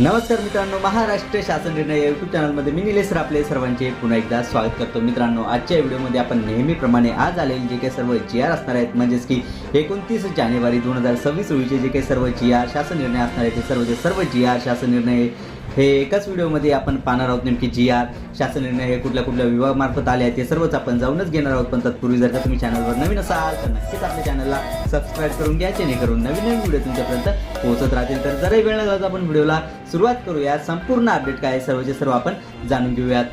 नमस्कार मित्रांनो महाराष्ट्र शासन निर्णय यूट्यूब चॅनलमध्ये मी निलेश आपले सर्वांचे पुन्हा एकदा स्वागत करतो. मित्रांनो आजच्या व्हिडिओमध्ये आपण नेहमीप्रमाणे आज आलेले जे काही सर्व जी आर असणार आहेत म्हणजेच की एकोणतीस जानेवारी दोन हजार सव्वीस रोजीचे जे काही सर्व जी आर शासन निर्णय असणार आहेत ते सर्व जे सर्व जी आर शासन निर्णय हे एकाच व्हिडिओमध्ये आपण पाहणार आहोत नेमकी जी आर शासन निर्णय हे कुठल्या कुठल्या विभागामार्फत आले आहेत ते सर्वच आपण जाऊनच घेणार आहोत. पण तत्पूर्वी जर का तुम्ही चॅनलवर नवीन असाल तर नक्कीच आपल्या चॅनलला सबस्क्राईब करून घ्या जेणेकरून नवीन नवीन व्हिडिओ तुमच्यापर्यंत पोहोचत राहतील. तर जराही वेळ लागला तर आपण व्हिडिओला. सुरुवात करूया संपूर्ण अपडेट काय सर्वचे सर्व आपण जाणून घेऊयात.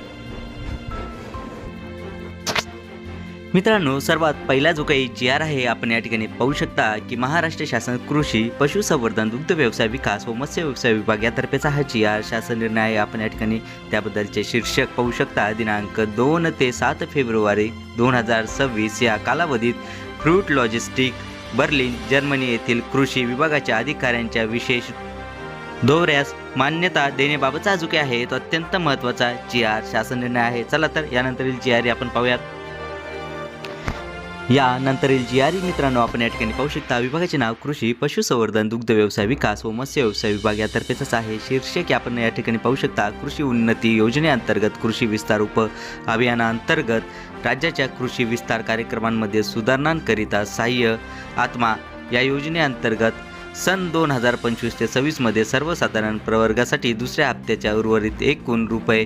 मित्रांनो सर्वात पहिला जो काही जी आर आहे आपण या ठिकाणी पाहू शकता की महाराष्ट्र शासन कृषी पशुसंवर्धन दुग्ध व्यवसाय विकास व मत्स्य व्यवसाय विभाग यातर्फेचा हा जी आर शासन निर्णय आहे. आपण या ठिकाणी त्याबद्दलचे शीर्षक पाहू शकता. दिनांक दोन ते सात फेब्रुवारी दोन हजार सव्वीस या कालावधीत फ्रूट लॉजिस्टिक बर्लिन जर्मनी येथील कृषी विभागाच्या अधिकाऱ्यांच्या विशेष दौऱ्यास मान्यता देण्याबाबतचा जो काही आहे तो अत्यंत महत्त्वाचा जी आर शासन निर्णय आहे. चला तर यानंतरील जी आर आपण पाहूयात. यानंतरील जी आर मित्रांनो आपण या ठिकाणी पाहू शकता विभागाचे नाव कृषी पशुसंवर्धन दुग्ध व्यवसाय विकास व मत्स्य व्यवसाय विभाग यातर्फेच आहे. शीर्षक आपण या ठिकाणी पाहू शकता कृषी उन्नती योजनेअंतर्गत कृषी विस्तार उप अभियानाअंतर्गत राज्याच्या कृषी विस्तार कार्यक्रमांमध्ये सुधारणांकरिता सहाय्य आत्मा या योजनेअंतर्गत सन दोन हजार पंचवीस ते सव्वीसमध्ये सर्वसाधारण प्रवर्गासाठी दुसऱ्या हप्त्याच्या उर्वरित एकूण रुपये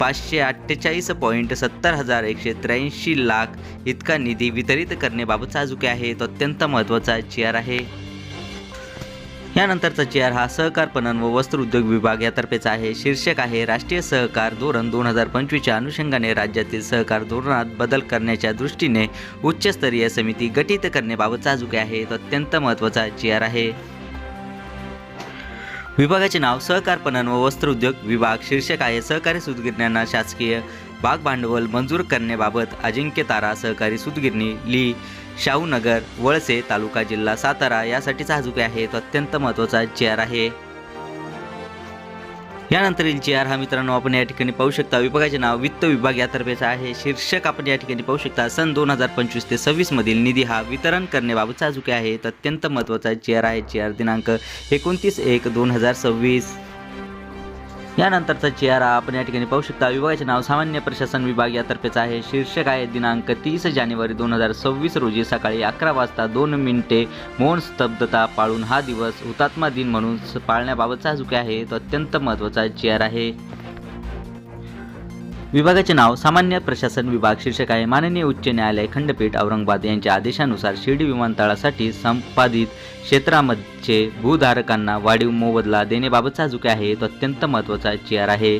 पाचशे अठ्ठेचाळीस पॉईंट सत्तर हजार एकशे त्र्याऐंशी लाख इतका निधी वितरित करण्याबाबत जो आहे. तो अत्यंत महत्त्वाचा चेअर आहे. यानंतरचा चेअर हा सहकार पणन व वस्त्र उद्योग विभाग यातर्फेचा आहे. शीर्षक आहे राष्ट्रीय सहकार धोरण दोन हजार पंचवीसच्या अनुषंगाने राज्यातील सहकार धोरणात बदल करण्याच्या दृष्टीने उच्चस्तरीय समिती गठीत करण्याबाबत जो आहे. तो अत्यंत महत्त्वाचा चेअर आहे. विभागाचे नाव सहकार पणन व वस्त्र उद्योग विभाग. शीर्षक आहे सहकारी सूतगिरण्यांना शासकीय भाग भांडवल मंजूर करण्याबाबत अजिंक्य तारा सहकारी सुदगिरणी ली. शाहूनगर वळसे तालुका जिल्हा सातारा यासाठीचा हा जो काही आहे. तो अत्यंत महत्त्वाचा चेअर आहे. यानंतरील चेअर हा मित्रांनो आपण या ठिकाणी पाहू शकता. विभागाचे नाव वित्त विभाग यातर्फेचा आहे. शीर्षक आपण या ठिकाणी पाहू शकता. सन दोन हजार पंचवीस ते सव्वीस मधील निधी हा वितरण करण्याबाबतचा जो काही आहे. तो अत्यंत महत्त्वाचा चेअर आहे. चेअर दिनांक एकोणतीस एक दोन हजार सव्वीस. यानंतरचा चेहरा आपण या ठिकाणी पाहू शकता. विभागाचे नाव सामान्य प्रशासन विभाग यातर्फेचा आहे. शीर्षक आहे दिनांक तीस जानेवारी दोन हजार सव्वीस रोजी सकाळी अकरा वाजता दोन मिनिटे मौन स्तब्धता पाळून हा दिवस हुतात्मा दिन म्हणून स- पाळण्याबाबतचा जो काही आहे. तो अत्यंत महत्त्वाचा चेअर आहे. विभागाचे नाव सामान्य प्रशासन विभाग शीर्षक आहे माननीय उच्च न्यायालय खंडपीठ औरंगाबाद यांच्या आदेशानुसार शिर्डी विमानतळासाठी संपादित क्षेत्रामध्ये भूधारकांना वाढीव मोबदला देण्याबाबतचा जो काही आहे. तो अत्यंत महत्त्वाचा चेअर आहे.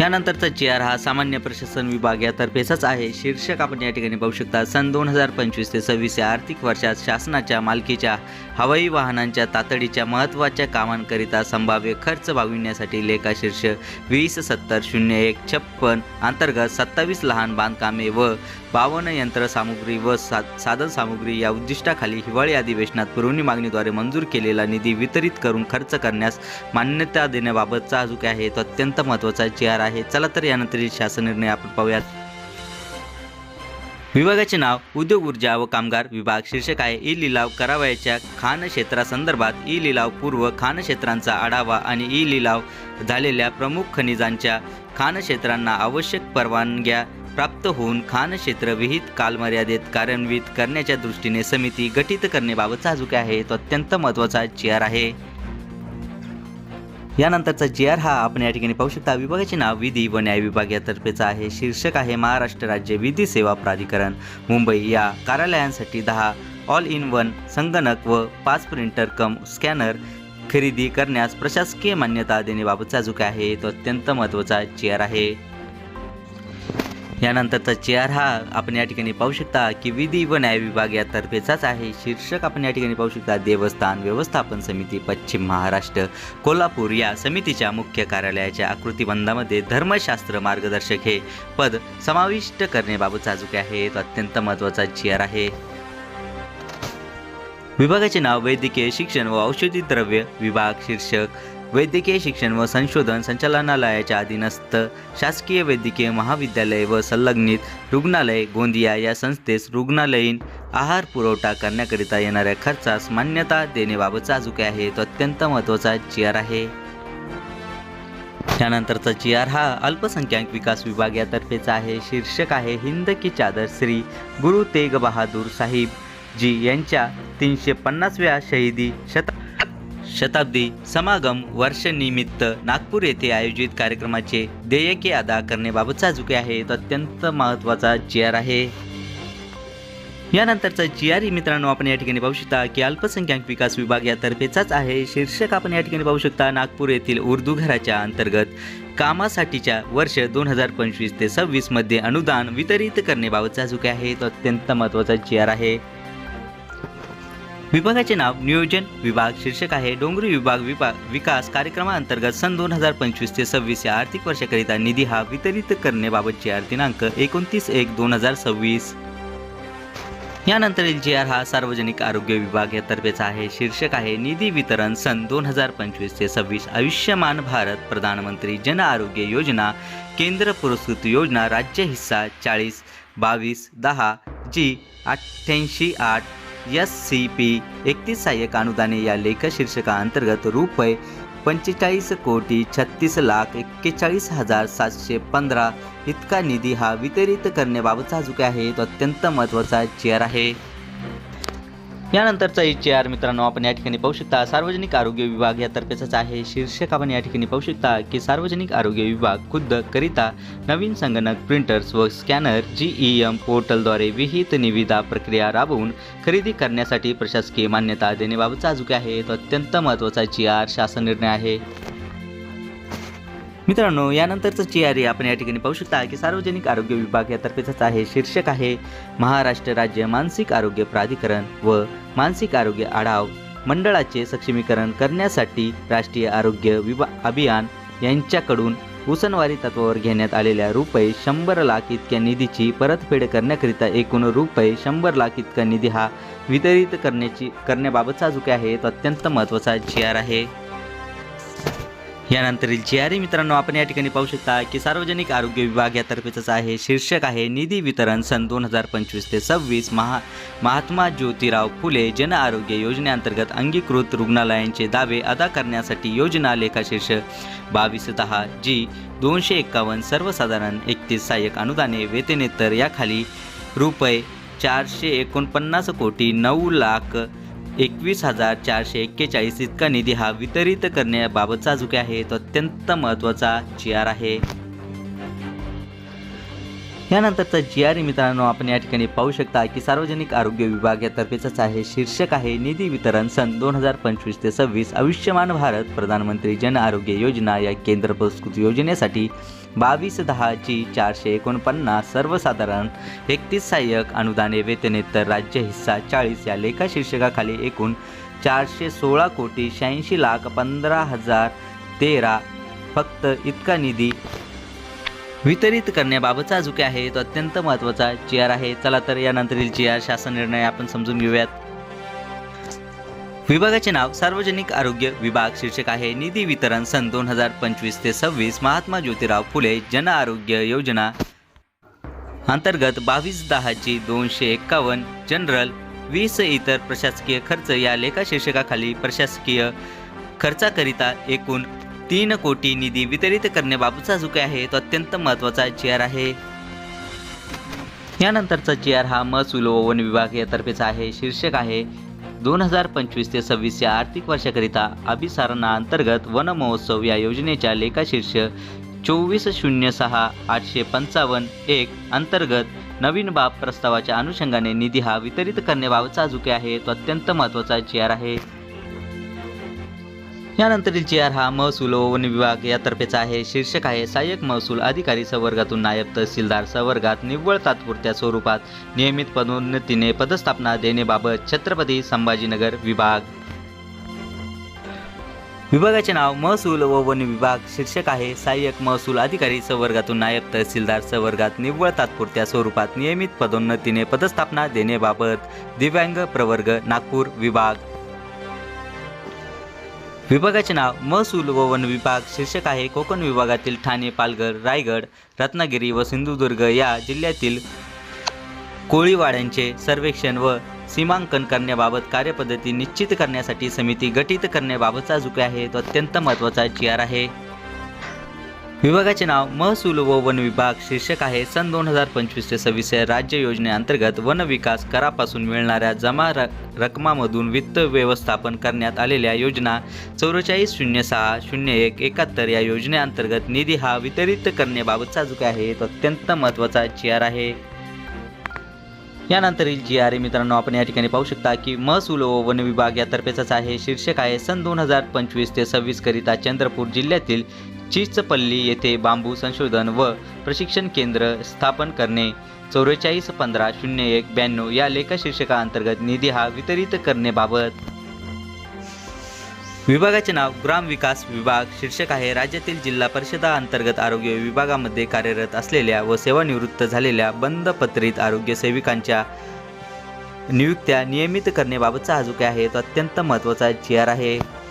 यानंतरचा जी आर हा सामान्य प्रशासन विभाग यातर्फेचाच आहे. शीर्षक आपण या ठिकाणी पाहू शकता सन दोन हजार पंचवीस ते सव्वीस या आर्थिक वर्षात शासनाच्या मालकीच्या हवाई वाहनांच्या तातडीच्या महत्त्वाच्या कामांकरिता संभाव्य खर्च भागविण्यासाठी लेखाशीर्ष वीस सत्तर शून्य एक छप्पन अंतर्गत सत्तावीस लहान बांधकामे व बावन्न यंत्रसामुग्री व सा साधन सामुग्री या उद्दिष्टाखाली हिवाळी अधिवेशनात पुरवणी मागणीद्वारे मंजूर केलेला निधी वितरित करून खर्च करण्यास मान्यता देण्याबाबतचा जो काही आहे. तो अत्यंत महत्त्वाचा जी आर आहे. चला तर यानंतरील शासन निर्णय आपण पाहूयात. विभागाचे नाव उद्योग ऊर्जा व कामगार विभाग शीर्षक आहे ई लिलाव करावयाच्या खाण क्षेत्रासंदर्भात ई लिलाव पूर्व खाण क्षेत्रांचा आढावा आणि ई लिलाव झालेल्या प्रमुख खनिजांच्या खाण क्षेत्रांना आवश्यक परवानग्या प्राप्त होऊन खाण क्षेत्र विहित कालमर्यादेत कार्यान्वित करण्याच्या दृष्टीने समिती गठीत करण्याबाबतचा जो काही आहे. तो अत्यंत महत्त्वाचा चेअर आहे. यानंतरचा जी आर हा आपण या ठिकाणी पाहू शकता. विभागाचे नाव विधी व न्याय विभाग यातर्फेचा आहे. शीर्षक आहे महाराष्ट्र राज्य विधी सेवा प्राधिकरण. मुंबई या कार्यालयांसाठी दहा ऑल इन वन संगणक व पाच प्रिंटर कम स्कॅनर खरेदी करण्यास प्रशासकीय मान्यता देण्याबाबतचा जो काय आहे. तो अत्यंत महत्त्वाचा चेअर आर आहे. यानंतरचा चेअर हा आपण या ठिकाणी पाहू शकता की विधी व न्याय विभाग यातर्फेचाच आहे. शीर्षक आपण या ठिकाणी पाहू शकता देवस्थान व्यवस्थापन समिती पश्चिम महाराष्ट्र कोल्हापूर या समितीच्या मुख्य कार्यालयाच्या आकृतीबंधामध्ये धर्मशास्त्र मार्गदर्शक हे पद समाविष्ट करण्याबाबत चाजूक आहे तो अत्यंत महत्त्वाचा चेअर आहे. विभागाचे नाव वैद्यकीय शिक्षण व औषधी द्रव्य विभाग शीर्षक वैद्यकीय शिक्षण व संशोधन संचालनालयाच्या अधीनस्थ शासकीय वैद्यकीय महाविद्यालय व संलग्नित रुग्णालय गोंदिया या संस्थेस रुग्णालयीन आहार पुरवठा करण्याकरिता येणाऱ्या खर्चास मान्यता देण्याबाबतचा जो काही आहे तो अत्यंत महत्त्वाचा जी आर आहे. त्यानंतरचा जी आर हा अल्पसंख्याक विकास विभाग यातर्फेचा आहे. शीर्षक आहे हिंद की चादर श्री गुरु तेग बहादूर साहिब जी यांच्या तीनशे पन्नासव्या शहीदी शत शताब्दी समागम वर्षनिमित्त नागपूर येथे आयोजित कार्यक्रमाचे देयके अदा करण्याबाबतचा जो आहे. तो अत्यंत महत्त्वाचा चेअर आहे. यानंतरचा जी आर ई मित्रांनो आपण या ठिकाणी पाहू शकता की अल्पसंख्याक विकास विभाग यातर्फेचाच आहे. शीर्षक आपण या ठिकाणी पाहू शकता नागपूर येथील उर्दू घराच्या अंतर्गत कामासाठीच्या वर्ष दोन हजार पंचवीस ते सव्वीसमध्ये अनुदान वितरित करण्याबाबतचा जो काही आहे. तो अत्यंत महत्त्वाचा जी आर आहे. विभागाचे नाव नियोजन विभाग शीर्षक आहे डोंगरी विभाग विभाग विकास कार्यक्रमाअंतर्गत सन दोन हजार पंचवीस ते सव्वीस या आर्थिक वर्षाकरिता निधी हा वितरित करण्याबाबतची आर दिनांक एकोणतीस एक दोन हजार सव्वीस. यानंतरील जी आर हा सार्वजनिक आरोग्य विभाग यातर्फेचा आहे शीर्षक आहे निधी वितरण सन दोन हजार पंचवीस ते सव्वीस आयुष्यमान भारत प्रधानमंत्री जन आरोग्य योजना केंद्र पुरस्कृत योजना राज्य हिस्सा चाळीस बावीस दहा जी अठ्ठ्याऐंशी आठ एस सी पी एकतीस सहाय्यक अनुदाने या लेखशीर्षकाअंतर्गत रुपये पंचेचाळीस कोटी छत्तीस लाख एक्केचाळीस हजार सातशे पंधरा इतका निधी हा वितरित करण्याबाबतचा जो आहे. तो अत्यंत महत्त्वाचा चेअर आहे. यानंतरचा जी आर मित्रांनो आपण या ठिकाणी पाहू शकता सार्वजनिक आरोग्य विभाग यातर्फेचाच आहे. शीर्षक आपण या ठिकाणी पाहू शकता की सार्वजनिक आरोग्य विभाग खुद्द करिता नवीन संगणक प्रिंटर्स व स्कॅनर जी ई एम पोर्टलद्वारे विहित निविदा प्रक्रिया राबवून खरेदी करण्यासाठी प्रशासकीय मान्यता देण्याबाबतचा जो आहे. तो अत्यंत महत्त्वाचा जी आर शासन निर्णय आहे. मित्रांनो यानंतरचं जी आर आपण या ठिकाणी पाहू शकता की सार्वजनिक आरोग्य विभाग यातर्फेच आहे शीर्षक आहे महाराष्ट्र राज्य मानसिक आरोग्य प्राधिकरण व मानसिक आरोग्य आढाव. मंडळाचे सक्षमीकरण करण्यासाठी राष्ट्रीय आरोग्य विभा अभियान यांच्याकडून उसनवारी तत्वावर घेण्यात आलेल्या रुपये शंभर लाख इतक्या निधीची परतफेड करण्याकरिता एकूण रुपये शंभर लाख इतका निधी हा वितरित करण्याची करण्याबाबतचा जो काय आहे. तो अत्यंत महत्त्वाचा जी आर आहे. यानंतरील जी आर मित्रांनो आपण या ठिकाणी पाहू शकता की सार्वजनिक आरोग्य विभाग यातर्फेच आहे. शीर्षक आहे निधी वितरण सन दोन हजार पंचवीस ते सव्वीस महा महात्मा ज्योतिराव फुले जन आरोग्य योजनेअंतर्गत अंगीकृत रुग्णालयांचे दावे अदा करण्यासाठी योजना लेखाशीर्ष बावीस दहा जी दोनशे एक्कावन्न सर्वसाधारण एकतीस सहाय्यक अनुदाने वेतनेतर याखाली रुपये चारशे एकोणपन्नास कोटी नऊ लाख एकवीस हजार चारशे एक्केचाळीस इतका निधी हा वितरित करण्याबाबतचा जो काही आहे तो अत्यंत महत्त्वाचा जी आर आहे. यानंतरचा जी आर मित्रांनो आपण या ठिकाणी पाहू शकता की सार्वजनिक आरोग्य विभाग यातर्फेच आहे. शीर्षक आहे निधी वितरण सन दोन हजार पंचवीस ते सव्वीस आयुष्यमान भारत प्रधानमंत्री जन आरोग्य योजना या केंद्र पुरस्कृत योजनेसाठी बावीस दहाची चारशे एकोणपन्नास सर्वसाधारण एकतीस सहाय्यक अनुदाने वेतनेतर राज्य हिस्सा चाळीस या लेखा शीर्षकाखाली एकूण चारशे सोळा कोटी शहाऐंशी लाख पंधरा हजार तेरा फक्त इतका निधी वितरित करण्याबाबतचा जो काही आहे तो अत्यंत महत्त्वाचा चेअर आहे. चला तर यानंतरील चेअर शासन निर्णय आपण समजून घेऊयात. विभागाचे नाव सार्वजनिक आरोग्य विभाग शीर्षक आहे. निधी वितरण सन दोन हजार पंचवीस ते सव्वीस महात्मा ज्योतिराव फुले जन आरोग्य योजना अंतर्गत बावीस दहाची दोनशे एक्कावन्न जनरल वीस इतर प्रशासकीय खर्च या लेखा शीर्षकाखाली प्रशासकीय खर्चाकरिता एकूण तीन कोटी निधी वितरित करण्याबाबतचा जो काही आहे तो अत्यंत महत्त्वाचा जी आर आहे. यानंतरचा जी आर हा महसूल व वन विभाग यातर्फेचा आहे शीर्षक आहे दोन हजार पंचवीस ते सव्वीस या आर्थिक वर्षाकरिता अभिसारणा अंतर्गत वन महोत्सव या योजनेच्या लेखाशीर्ष चोवीस शून्य सहा आठशे पंचावन्न एक अंतर्गत नवीन बाब प्रस्तावाच्या अनुषंगाने निधी हा वितरित करण्याबाबतचा जो काही आहे तो अत्यंत महत्त्वाचा जी आर आहे. यानंतरील चेअर आर हा महसूल व वन विभाग यातर्फेचा आहे. शीर्षक आहे सहाय्यक महसूल अधिकारी संवर्गातून नायब तहसीलदार संवर्गात निव्वळ तात्पुरत्या स्वरूपात नियमित पदोन्नतीने पदस्थापना देण्याबाबत छत्रपती संभाजीनगर विभाग. विभागाचे नाव महसूल व वन विभाग शीर्षक आहे सहाय्यक महसूल अधिकारी संवर्गातून नायब तहसीलदार संवर्गात निव्वळ तात्पुरत्या स्वरूपात नियमित पदोन्नतीने पदस्थापना देण्याबाबत दिव्यांग प्रवर्ग नागपूर विभाग. विभागाचे नाव महसूल व वन विभाग शीर्षक आहे. कोकण विभागातील ठाणे पालघर रायगड रत्नागिरी व सिंधुदुर्ग या जिल्ह्यातील कोळीवाड्यांचे सर्वेक्षण व सीमांकन करण्याबाबत कार्यपद्धती निश्चित करण्यासाठी समिती गठीत करण्याबाबतचा जो आहे तो अत्यंत महत्त्वाचा जी आर आहे. विभागाचे नाव महसूल व वन विभाग शीर्षक आहे सन दोन हजार पंचवीस ते सव्वीस या राज्य योजनेअंतर्गत वन विकास करापासून मिळणाऱ्या जमा र रकमामधून वित्त व्यवस्थापन करण्यात आलेल्या योजना चौवेचाळीस शून्य सहा शून्य एक एकाहत्तर या योजनेअंतर्गत निधी हा वितरित करण्याबाबतचा जो काय आहे. तो अत्यंत महत्त्वाचा जी आर आहे. यानंतरील जी आर मित्रांनो आपण या ठिकाणी पाहू शकता की महसूल व वन विभाग यातर्फेचाच आहे. शीर्षक आहे सन दोन हजार पंचवीस ते सव्वीस करिता चंद्रपूर जिल्ह्यातील चिचपल्ली येथे बांबू संशोधन व प्रशिक्षण केंद्र स्थापन करणे. चौवेचाळीस पंधरा शून्य एक ब्याण्णव या लेखाशीर्षकाअंतर्गत निधी हा वितरित करण्याबाबत. विभागाचे नाव ग्राम विकास विभाग शीर्षक आहे. राज्यातील जिल्हा परिषदा अंतर्गत आरोग्य विभागामध्ये कार्यरत असलेल्या व सेवानिवृत्त झालेल्या बंदपत्रित आरोग्य सेविकांच्या नियुक्त्या नियमित करण्याबाबतचा हा जो काय आहे तो अत्यंत महत्त्वाचा चेअर आहे.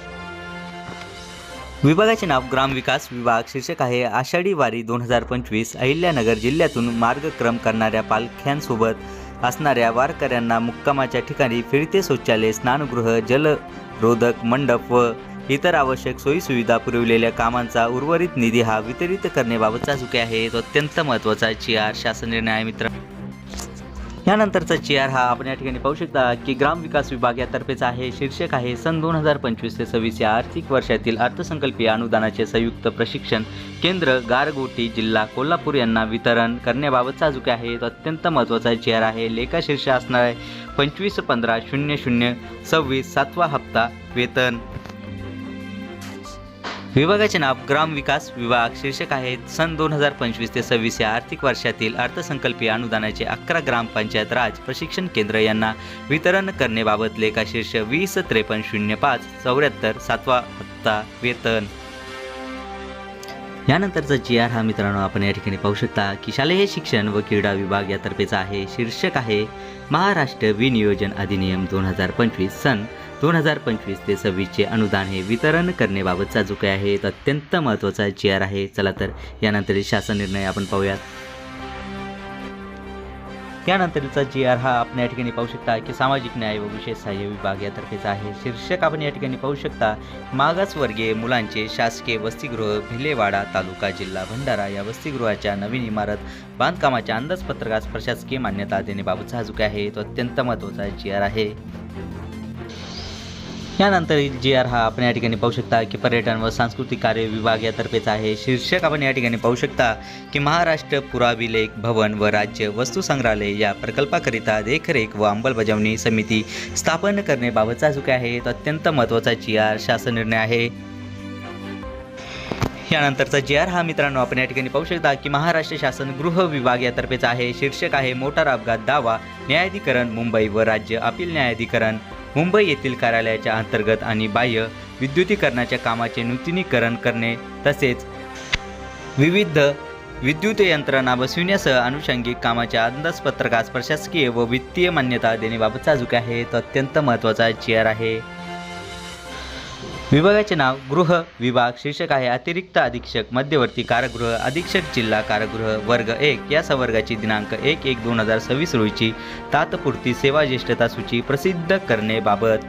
विभागाचे नाव ग्राम विकास विभाग शीर्षक आहे आषाढी वारी दोन हजार पंचवीस अहिल्यानगर जिल्ह्यातून मार्गक्रम करणाऱ्या पालख्यांसोबत असणाऱ्या वारकऱ्यांना मुक्कामाच्या ठिकाणी फिरते शौचालय स्नानगृह जलरोधक मंडप व इतर आवश्यक सोयीसुविधा पुरविलेल्या कामांचा उर्वरित निधी हा वितरित करण्याबाबतचा चुके आहे तो अत्यंत महत्त्वाचा जी आर शासन निर्णय मित्र यानंतरचा चेअर हा आपण या ठिकाणी पाहू शकता की ग्राम विकास विभाग यातर्फेचा आहे शीर्षक आहे सन दोन हजार पंचवीस ते सव्वीस या आर्थिक वर्षातील अर्थसंकल्पीय अनुदानाचे संयुक्त प्रशिक्षण केंद्र गारगोटी जिल्हा कोल्हापूर यांना वितरण करण्याबाबतचा जो काही आहे तो अत्यंत महत्त्वाचा चेअर आहे. लेखा शीर्ष असणार आहे पंचवीस पंधरा शून्य शून्य सव्वीस सातवा हप्ता वेतन. विभागाचे नाव ग्राम विकास विभाग शीर्षक आहे सन दोन हजार पंचवीस ते सव्वीस या आर्थिक वर्षातील अर्थसंकल्पीय अनुदानाचे अकरा ग्रामपंचायत राज प्रशिक्षण केंद्र यांना वितरण करण्याबाबत लेखा शीर्ष वीस त्रेपन्न शून्य पाच चौऱ्याहत्तर सातवा हप्ता वेतन. यानंतरचा जी आर हा मित्रांनो आपण या ठिकाणी पाहू शकता की शालेय शिक्षण व क्रीडा विभाग यातर्फेचा आहे शीर्षक आहे महाराष्ट्र विनियोजन अधिनियम दोन हजार पंचवीस सन दोन हजार पंचवीस ते सव्वीसचे अनुदान हे वितरण करण्याबाबत जो काही आहे तो अत्यंत महत्त्वाचा जी आर आहे. चला तर यानंतर शासन निर्णय आपण पाहूयात त्यानंतरचा जी आर हा आपण या ठिकाणी पाहू शकता की सामाजिक न्याय व विशेष सहाय्य विभाग यातर्फेचा आहे. शीर्षक आपण या ठिकाणी पाहू शकता मागासवर्गीय मुलांचे शासकीय वसतिगृह भिलेवाडा तालुका जिल्हा भंडारा या वसतिगृहाच्या नवीन इमारत बांधकामाच्या अंदाजपत्रकास प्रशासकीय मान्यता देण्याबाबतचा हा जो आहे तो अत्यंत महत्त्वाचा जी आर आहे. यानंतर जी आर हा आपण या ठिकाणी पाहू शकता की पर्यटन व सांस्कृतिक कार्य विभाग यातर्फेचा आहे. शीर्षक आपण या ठिकाणी पाहू शकता की महाराष्ट्र पुराभिलेख भवन व राज्य वस्तू संग्रहालय या प्रकल्पाकरिता देखरेख व अंमलबजावणी समिती स्थापन करण्याबाबतचा जो काय आहे तो अत्यंत महत्त्वाचा जी आर शासन निर्णय आहे. यानंतरचा जी आर हा मित्रांनो आपण या ठिकाणी पाहू शकता की महाराष्ट्र शासन गृह विभाग यातर्फेचा आहे. शीर्षक आहे मोटार अपघात दावा न्यायाधिकरण मुंबई व राज्य अपील न्यायाधिकरण. मुंबई येथील कार्यालयाच्या अंतर्गत आणि बाह्य विद्युतीकरणाच्या कामाचे नूतनीकरण करणे तसेच विविध विद्युत यंत्रणा बसविण्यासह अनुषंगिक कामाच्या अंदाजपत्रकास प्रशासकीय व वित्तीय मान्यता देण्याबाबतचा जो आहे तो अत्यंत महत्त्वाचा चेअर आहे. विभागाचे नाव गृह विभाग शीर्षक आहे अतिरिक्त अधीक्षक मध्यवर्ती कारागृह अधीक्षक जिल्हा कारागृह वर्ग एक. या संवर्गाची दिनांक एक एक दोन हजार सव्वीस रोजीची तात्पुरती सेवा ज्येष्ठता सूची प्रसिद्ध करण्याबाबत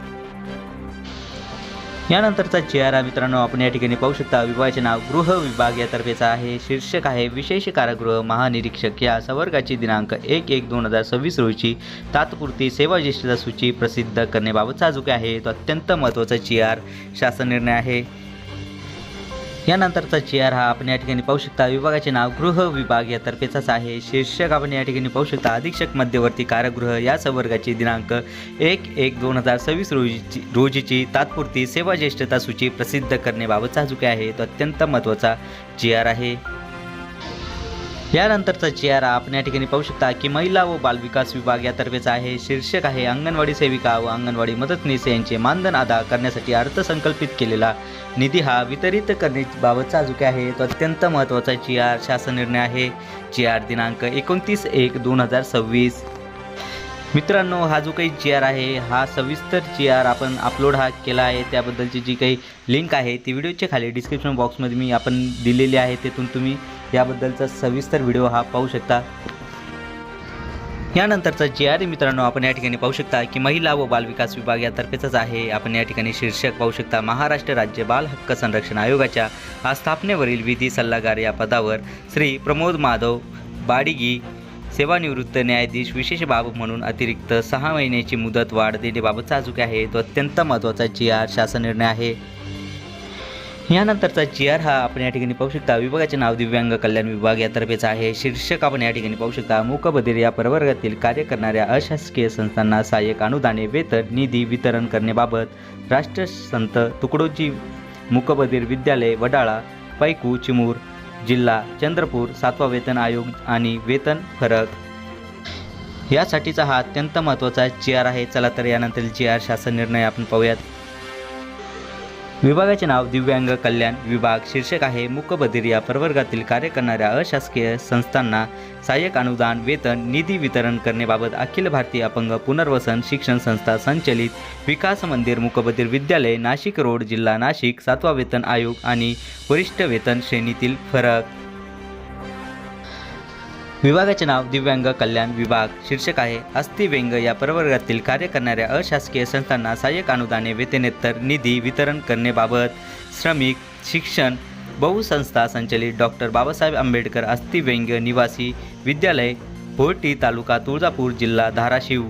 यानंतरचा जी आर मित्रांनो आपण या ठिकाणी पाहू शकता विभागाचे नाव गृह विभाग यातर्फेचा आहे. शीर्षक आहे विशेष कारागृह महानिरीक्षक. या संवर्गाची दिनांक एक एक दोन हजार सव्वीस रोजी तात्पुरती सेवा ज्येष्ठता सूची प्रसिद्ध करण्याबाबतचा जो काय आहे. तो अत्यंत महत्त्वाचा जी आर शासन निर्णय आहे. यानंतरचा चेअर आर हा आपण या ठिकाणी पाहू शकता. विभागाचे नाव गृह विभाग यातर्फेचाच आहे. शीर्षक आपण या ठिकाणी पाहू शकता. अधीक्षक मध्यवर्ती कारागृह या संवर्गाची दिनांक एक एक दोन हजार सव्वीस रोजीची रोजीची तात्पुरती सेवा ज्येष्ठता सूची प्रसिद्ध करण्याबाबतचा जो काय आहे. तो अत्यंत महत्त्वाचा चेअर आर आहे. यानंतरचा जी आर आपण या ठिकाणी पाहू शकता की महिला व बालविकास विभाग यातर्फेचा आहे. शीर्षक आहे अंगणवाडी सेविका व अंगणवाडी मदतनीस यांचे मानधन अदा करण्यासाठी अर्थसंकल्पित केलेला निधी हा वितरित करण्याबाबतचा जो आहे. तो अत्यंत महत्त्वाचा जी आर शासन निर्णय आहे. जी आर दिनांक एकोणतीस एक दोन हजार सव्वीस. मित्रांनो हा जो काही जी आर आहे हा सविस्तर जी आर आपण अपलोड हा केला आहे. त्याबद्दलची जी काही लिंक आहे ती व्हिडिओच्या खाली डिस्क्रिप्शन बॉक्समध्ये मी आपण दिलेली आहे. तिथून तुम्ही याबद्दलचा सविस्तर व्हिडिओ हा पाहू शकता. यानंतरचा जी आर मित्रांनो आपण या ठिकाणी पाहू शकता की महिला व बालविकास विभाग यातर्फेच आहे. आपण या ठिकाणी शीर्षक पाहू शकता महाराष्ट्र राज्य बाल हक्क संरक्षण आयोगाच्या स्थापनेवरील विधी सल्लागार या पदावर श्री प्रमोद माधव बाडिगी सेवानिवृत्त न्यायाधीश विशेष बाब म्हणून अतिरिक्त सहा महिन्याची मुदत वाढ देण्याबाबत अजूक आहे. तो अत्यंत महत्त्वाचा जी आर शासन निर्णय आहे. यानंतरचा जी आर हा आपण या ठिकाणी पाहू शकता. विभागाचे नाव दिव्यांग कल्याण विभाग यातर्फेच आहे. शीर्षक आपण या ठिकाणी पाहू शकता. मूकबधीर या प्रवर्गातील कार्य करणाऱ्या अशासकीय संस्थांना सहाय्यक अनुदाने वेतन निधी वितरण करण्याबाबत राष्ट्रसंत तुकडोजी मूकबधीर विद्यालय वडाळा पैकू चिमूर जिल्हा चंद्रपूर सातवा वेतन आयोग आणि वेतन फरक. यासाठीचा हा अत्यंत महत्त्वाचा जी आर आहे. चला तर यानंतर जी आर शासन निर्णय आपण पाहूयात. विभागाचे नाव दिव्यांग कल्याण विभाग शीर्षक आहे मुकबधीर या प्रवर्गातील कार्य करणाऱ्या अशासकीय संस्थांना सहाय्यक अनुदान वेतन निधी वितरण करण्याबाबत अखिल भारतीय अपंग पुनर्वसन शिक्षण संस्था संचलित विकास मंदिर मुकबधीर विद्यालय नाशिक रोड जिल्हा नाशिक सातवा वेतन आयोग आणि वरिष्ठ वेतन श्रेणीतील फरक. विभागाचे नाव दिव्यांग कल्याण विभाग शीर्षक आहे अस्थिव्यंग या प्रवर्गातील कार्य करणाऱ्या अशासकीय संस्थांना सहाय्यक अनुदाने वेतनेतर निधी वितरण करण्याबाबत श्रमिक शिक्षण बहुसंस्था संचलित डॉक्टर बाबासाहेब आंबेडकर अस्थिव्यंग निवासी विद्यालय भोटी तालुका तुळजापूर जिल्हा धाराशिव.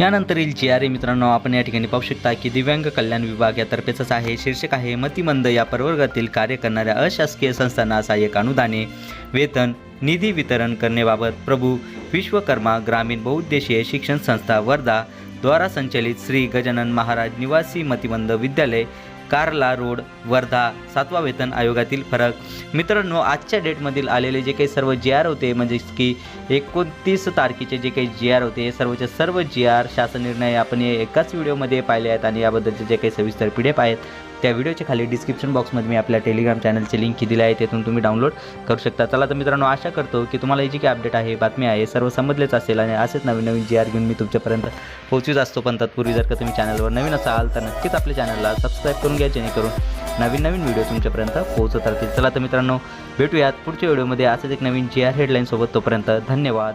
यानंतर जी आर ए मित्रांनो आपण या ठिकाणी पाहू शकता की दिव्यांग कल्याण विभाग यातर्फेच आहे. शीर्षक आहे मतिमंद या प्रवर्गातील कार्य करणाऱ्या अशासकीय संस्थांना सहाय्यक अनुदाने वेतन निधी वितरण करण्याबाबत प्रभू विश्वकर्मा ग्रामीण बहुउद्देशीय शिक्षण संस्था वर्धा द्वारा संचलित श्री गजानन महाराज निवासी मतिमंद विद्यालय कारला रोड वर्धा सातवा वेतन आयोगातील फरक. मित्रांनो आजच्या डेटमधील आलेले जे काही सर्व जी आर होते म्हणजेच की एकोणतीस तारखेचे जे काही जी आर होते हे सर्वचे सर्व जी आर शासन निर्णय आपण हे एकाच व्हिडिओमध्ये पाहिले आहेत आणि याबद्दलचे जे काही सविस्तर पी डी आहेत त्या व्हिडिओच्या खाली डिस्क्रिप्शन बॉक्समध्ये मी आपल्या टेलिग्राम चॅनलची लिंक दिली आहे तिथून तुम्ही डाउनलोड करू शकता. चला तर मित्रांनो आशा करतो की तुम्हाला ही जी काही अपडेट आहे बातमी आहे सर्व समजलेच असेल आणि असेच नवीन नवीन जी आर घेऊन मी तुमच्यापर्यंत पोहोचवीच असतो. पण तत्पूर्वी जर का तुम्ही चॅनलवर नवीन असाल तर नक्कीच आपल्या चॅनलला सबस्क्राईब करून घ्या जेणेकरून नवीन नवीन व्हिडिओ तुमच्यापर्यंत पोहोचत राहतील. चला तर मित्रांनो भेटूयात पुढच्या व्हिडिओमध्ये असंच एक नवीन जी आर हेडलाईनसोबत तोपर्यंत धन्यवाद.